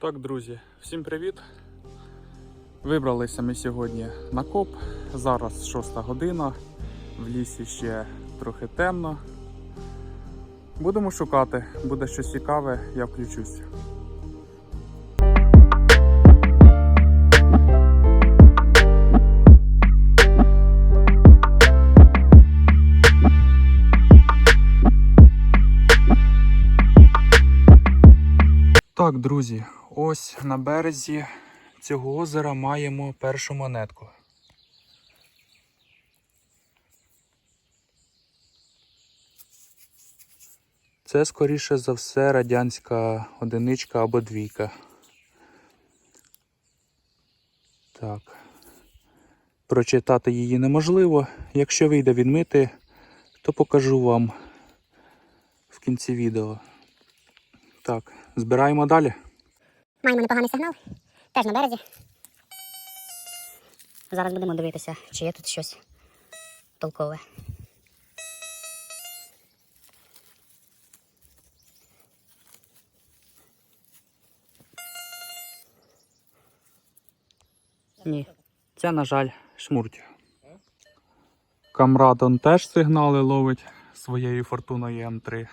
Так, друзі, всім привіт! Вибралися ми сьогодні на коп. Зараз 6 година, в лісі ще трохи темно. Будемо шукати, буде щось цікаве, я включусь. Так, друзі, ось на березі цього озера маємо першу монетку. Це, скоріше за все, радянська одиничка або двійка. Так. Прочитати її неможливо. Якщо вийде відмити, то покажу вам в кінці відео. Так, збираємо далі. Маємо непоганий сигнал. Теж на березі. Зараз будемо дивитися, чи є тут щось толкове. Ні, це, на жаль, шмурть. Камрад он теж сигнали ловить своєю фортуною М3.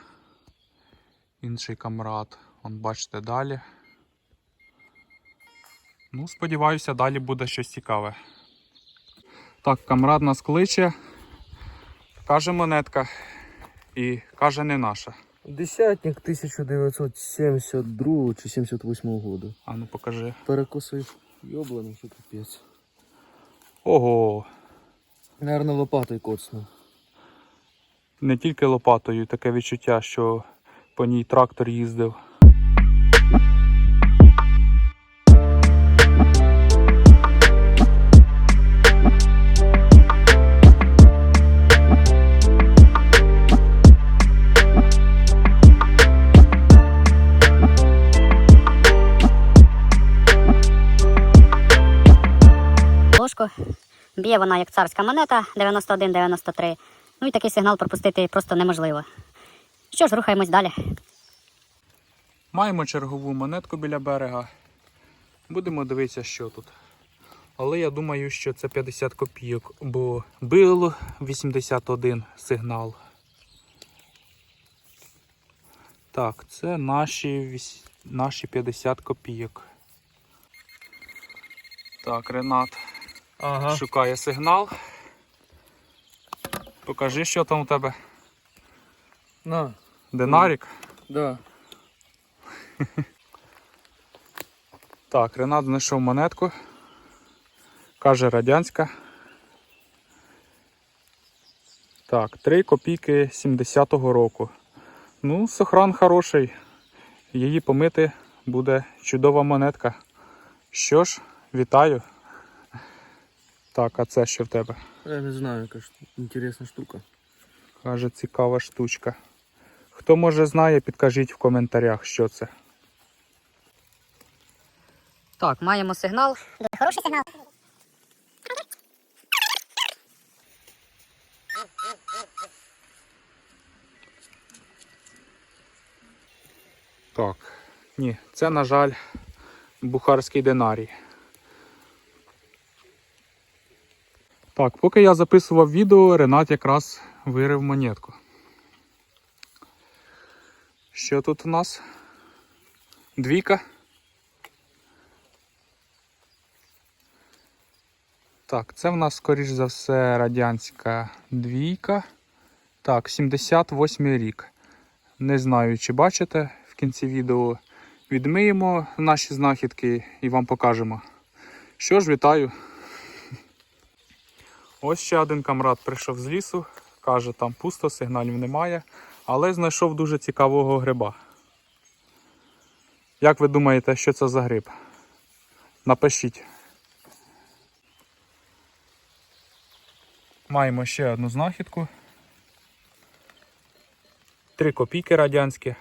Інший камрад. Он бачите далі. Ну, сподіваюся, далі буде щось цікаве. Так, камрад нас кличе. Каже монетка. І каже не наша. Десятник 1972 чи 78 года. А ну покажи. Перекосив йоблений, що капець. Ого! Наверно, лопатою коцнув. Не тільки лопатою, таке відчуття, що по ній трактор їздив. Б'є вона як царська монета 91-93. Ну і такий сигнал пропустити просто неможливо. Що ж, рухаємось далі. Маємо чергову монетку біля берега. Будемо дивитися, що тут. Але я думаю, що це 50 копійок, бо бил 81 сигнал. Так, це наші, наші 50 копійок. Так, Ренат Ага. шукає сигнал. Покажи, що там у тебе. На, Динарік. да. Так, Ренат знайшов монетку. Каже радянська. Так, 3 копійки 70-го року. Ну, сохран хороший. Її помити буде чудова монетка. Що ж, вітаю. Так, а це що в тебе? Я не знаю, яка ж інтересна штука. Каже, цікава штучка. Хто може знає, підкажіть в коментарях, що це. Так, маємо сигнал. Дуже хороший сигнал. Так, ні, це, на жаль, бухарський динарій. Так, поки я записував відео, Ренат якраз вирив монетку. Що тут у нас? Двійка. Так, це в нас, скоріш за все, радянська двійка. Так, 78 рік. Не знаю, чи бачите в кінці відео. Відмиємо наші знахідки і вам покажемо. Що ж, вітаю. Ось ще один камрад прийшов з лісу. Каже, там пусто, сигналів немає. Але знайшов дуже цікавого гриба. Як ви думаєте, що це за гриб? Напишіть. Маємо ще одну знахідку. Три копійки радянські.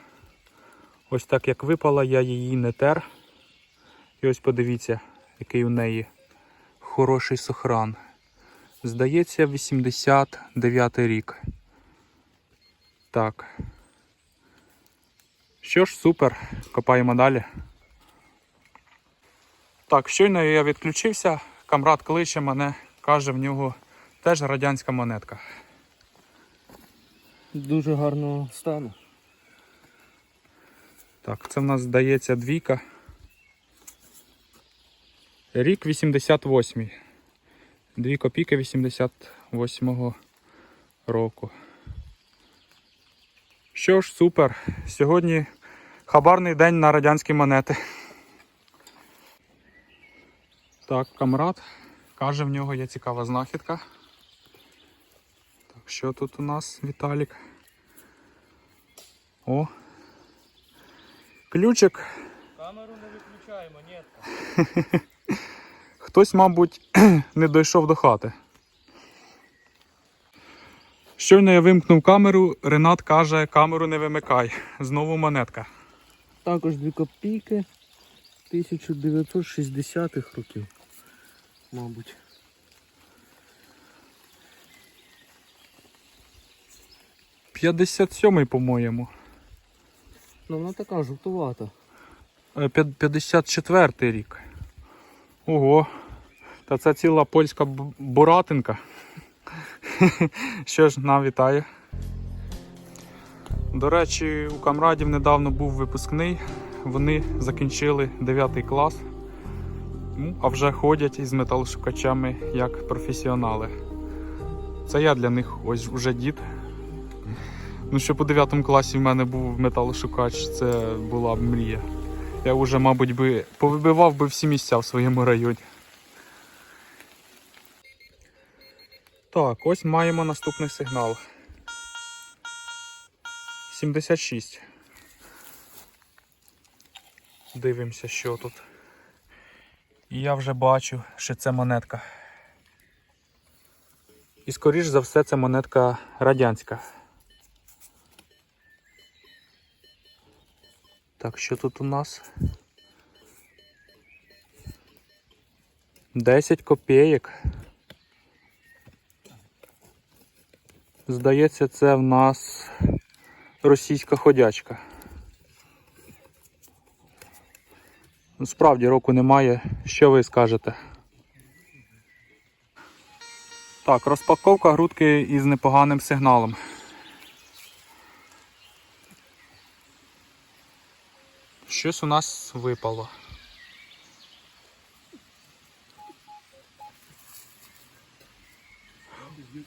Ось так як випала, я її не тер. І ось подивіться, який у неї хороший сохран. Здається, 89 рік. Так. Що ж, супер. Копаємо далі. Так, щойно я відключився, камрад кличе мене, каже, в нього теж радянська монетка. Дуже гарного стану. Так, це в нас здається двійка. Рік 88. Дві копійки 88 року. Що ж, супер. Сьогодні хабарний день на радянські монети. Так, камрад. Каже, в нього є цікава знахідка. Так, що тут у нас, Віталік? О, ключик. Камеру не виключаємо, ні. Хтось, мабуть, не дійшов до хати. Щойно я вимкнув камеру, Ренат каже, камеру не вимикай. Знову монетка. Також 2 копійки 1960-х років, мабуть. – 57-й, по-моєму. Ну вона така жовтувата. Е, п'ят- 54-й рік. Ого. Та це ціла польська буратинка. Що ж, нам вітаю. До речі, у камрадів недавно був випускний. Вони закінчили 9 клас, ну, а вже ходять із металошукачами як професіонали. Це я для них ось вже дід. Ну, щоб у 9 класі в мене був металошукач, це була б мрія. Я вже, мабуть, би повибивав би всі місця в своєму районі. Так, ось маємо наступний сигнал. 76. Дивимося, що тут. І я вже бачу, що це монетка. І скоріш за все це монетка радянська. Так, що тут у нас? 10 копійок. Здається, це в нас російська ходячка. Справді року немає. Що ви скажете? Так, розпаковка грудки із непоганим сигналом. Щось у нас випало.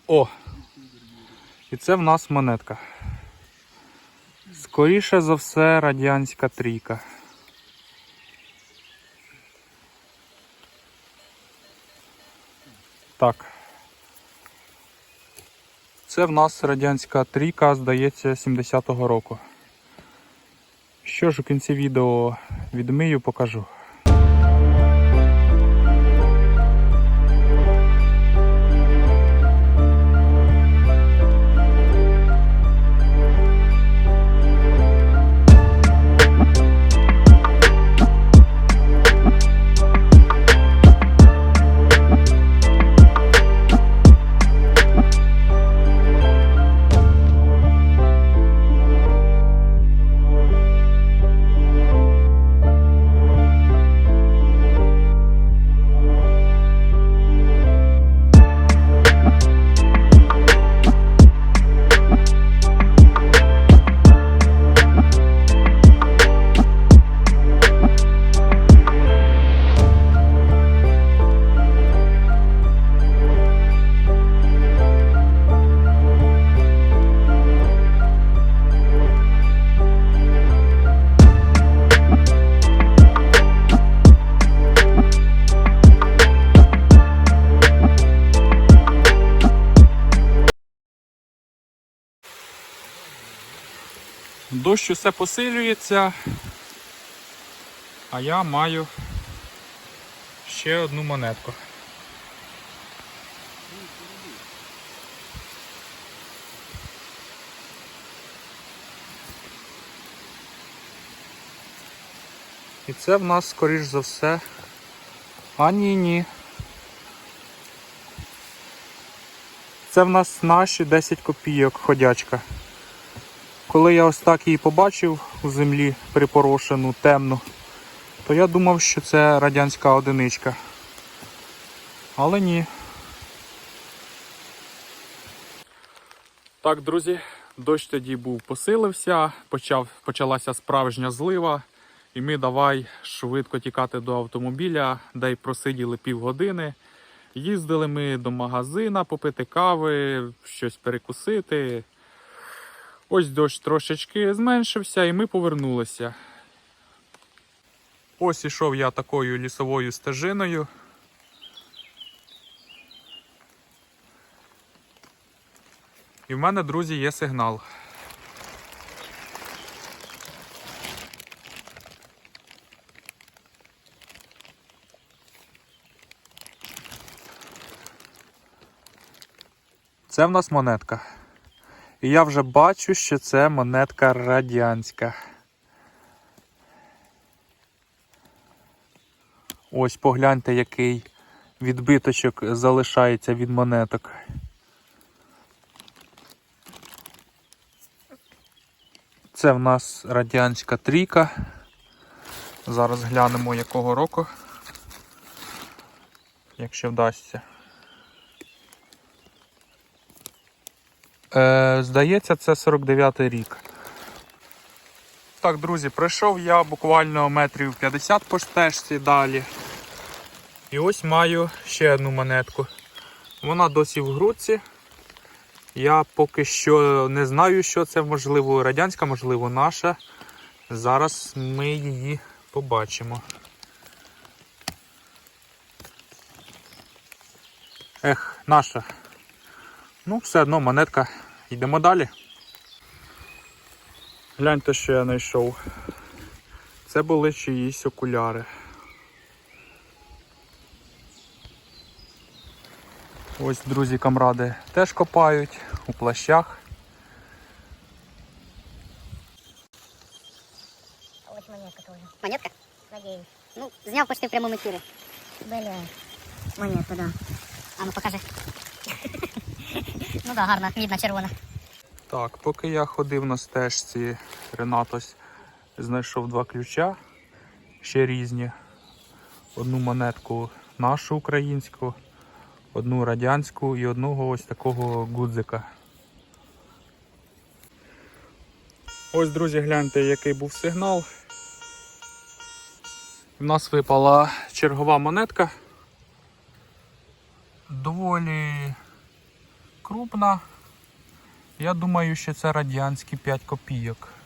О! І це в нас монетка. Скоріше за все радянська трійка. Так. Це в нас радянська трійка, здається, 70-го року. Що ж у кінці відео відмию, покажу. Дощ усе посилюється, а я маю ще одну монетку. І це в нас, скоріш за все. А ні, ні. Це в нас наші 10 копійок ходячка. Коли я ось так її побачив у землі припорошену, темну, то я думав, що це радянська одиничка. Але ні. Так, друзі, дощ тоді був посилився, почав, почалася справжня злива, і ми давай швидко тікати до автомобіля, де й просиділи півгодини. Їздили ми до магазина попити кави, щось перекусити. Ось дощ трошечки зменшився, і ми повернулися. Ось ішов я такою лісовою стежиною. І в мене, друзі, є сигнал. Це в нас монетка. І я вже бачу, що це монетка радянська. Ось погляньте, який відбиточок залишається від монеток. Це в нас радянська трійка. Зараз глянемо якого року, якщо вдасться. Е, здається, це 49-й рік. Так, друзі, пройшов я буквально метрів 50 по стежці далі. І ось маю ще одну монетку. Вона досі в грудці. Я поки що не знаю, що це, можливо, радянська, можливо, наша. Зараз ми її побачимо. Ех, наша. Ну, все одно монетка. Йдемо далі. Гляньте, що я знайшов. Це були чиїсь окуляри. Ось, друзі, камради теж копають у плащах. Ось монетка тоже. Монетка? Надеюсь. Ну, зняв почти в прямому ефірі. Бля. Монетка, да. А ну покажи. Ну да, гарна, мідна, червона. Так, поки я ходив на стежці, Ренатос знайшов два ключа, ще різні. Одну монетку нашу українську, одну радянську і одного ось такого гудзика. Ось, друзі, гляньте, який був сигнал. У нас випала чергова монетка. Доволі крупна. Я думаю, що це радянські 5 копійок.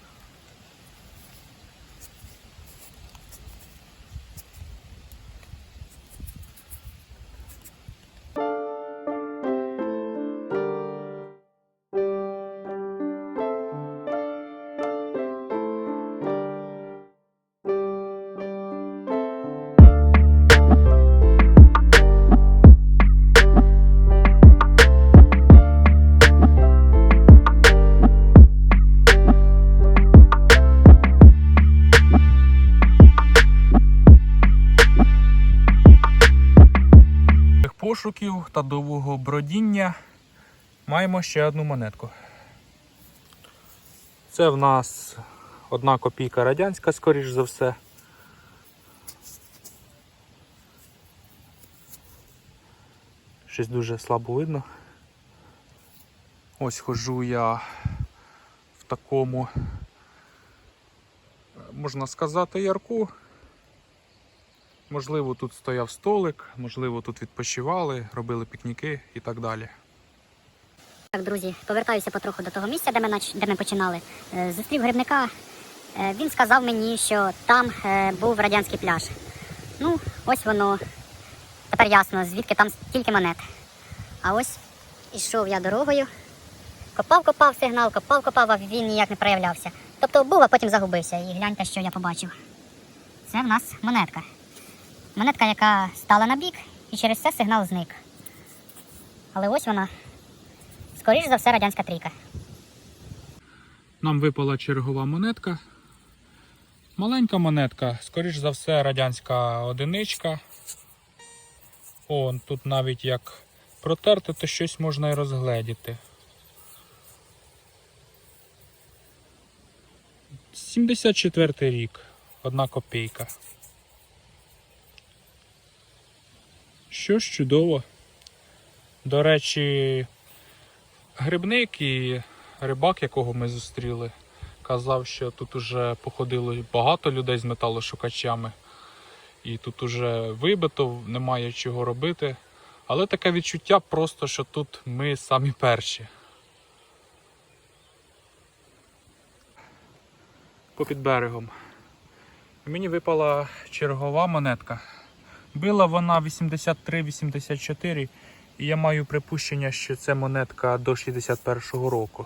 Пошуків та довгого бродіння маємо ще одну монетку. Це в нас одна копійка радянська, скоріш за все. Щось дуже слабо видно. Ось хожу я в такому, можна сказати, ярку. Можливо, тут стояв столик, можливо, тут відпочивали, робили пікніки і так далі. Так, друзі, повертаюся потроху до того місця, де ми, де ми починали. Е, Зустрів грибника. Е, Він сказав мені, що там е, був радянський пляж. Ну, ось воно. Тепер ясно, звідки там стільки монет. А ось ішов я дорогою. Копав, копав сигнал, копав, копав, а він ніяк не проявлявся. Тобто був, а потім загубився. І гляньте, що я побачив. Це в нас монетка. Монетка, яка стала на бік, і через це сигнал зник. Але ось вона. Скоріше за все, радянська трійка. Нам випала чергова монетка. Маленька монетка, скоріш за все, радянська одиничка. О, тут навіть як протерти, то щось можна і розгледіти. 74 рік, одна копійка. Що ж чудово. До речі, грибник і рибак, якого ми зустріли, казав, що тут уже походило багато людей з металошукачами. І тут уже вибито, немає чого робити. Але таке відчуття просто, що тут ми самі перші. Попід берегом. Мені випала чергова монетка. Била вона 83-84, і я маю припущення, що це монетка до 61-го року.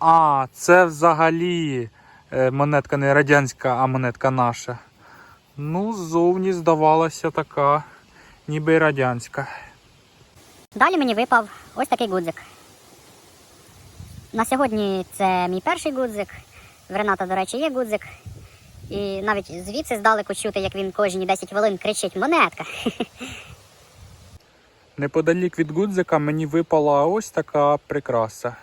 А, це взагалі е, монетка не радянська, а монетка наша. Ну, ззовні здавалася така, ніби й радянська. Далі мені випав ось такий гудзик. На сьогодні це мій перший гудзик. В Рената, до речі, є гудзик. І навіть звідси здалеку чути, як він кожні 10 хвилин кричить монетка. Неподалік від гудзика мені випала ось така прикраса.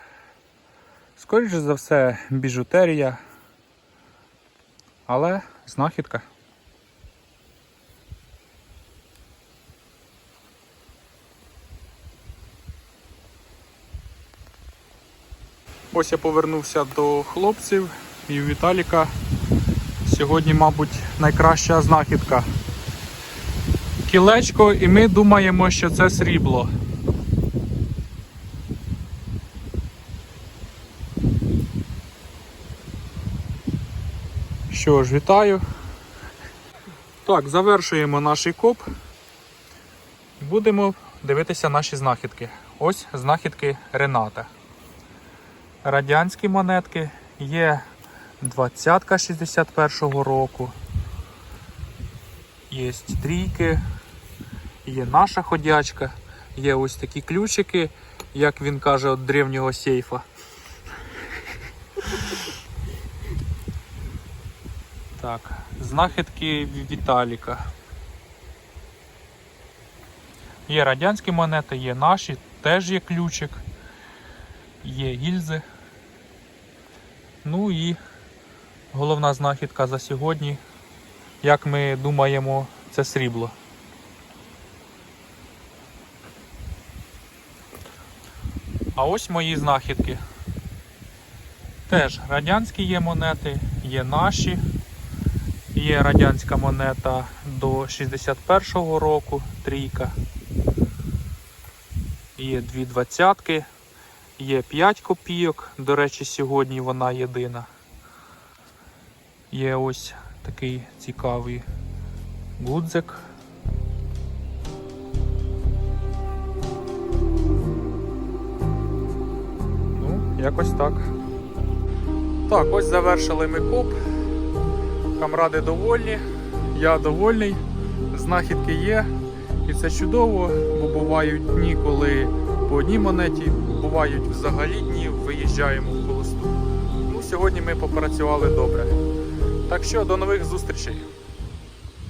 Скоріше за все, біжутерія. Але знахідка. Ось я повернувся до хлопців і у Віталіка сьогодні, мабуть, найкраща знахідка кілечко, і ми думаємо, що це срібло. Що ж, вітаю. Так, завершуємо наш коп. Будемо дивитися наші знахідки. Ось знахідки Рената. Радянські монетки є 20-ка 61-го року. Є трійки, є наша ходячка, є ось такі ключики, як він каже, від древнього сейфа. Так, знахідки Віталіка. Є радянські монети, є наші, теж є ключик, є гільзи. Ну і головна знахідка за сьогодні як ми думаємо, це срібло. А ось мої знахідки. Теж радянські є монети, є наші. Є радянська монета до 61-го року, трійка. Є дві двадцятки, є 5 копійок, до речі, сьогодні вона єдина. Є ось такий цікавий гудзик. Ну, якось так. Так, ось завершили ми коп. Камради довольні, я довольний, знахідки є. І це чудово, бо бувають дні, коли по одній монеті, бувають взагалі дні, виїжджаємо в холосту. Ну, сьогодні ми попрацювали добре. Так що до нових зустрічей.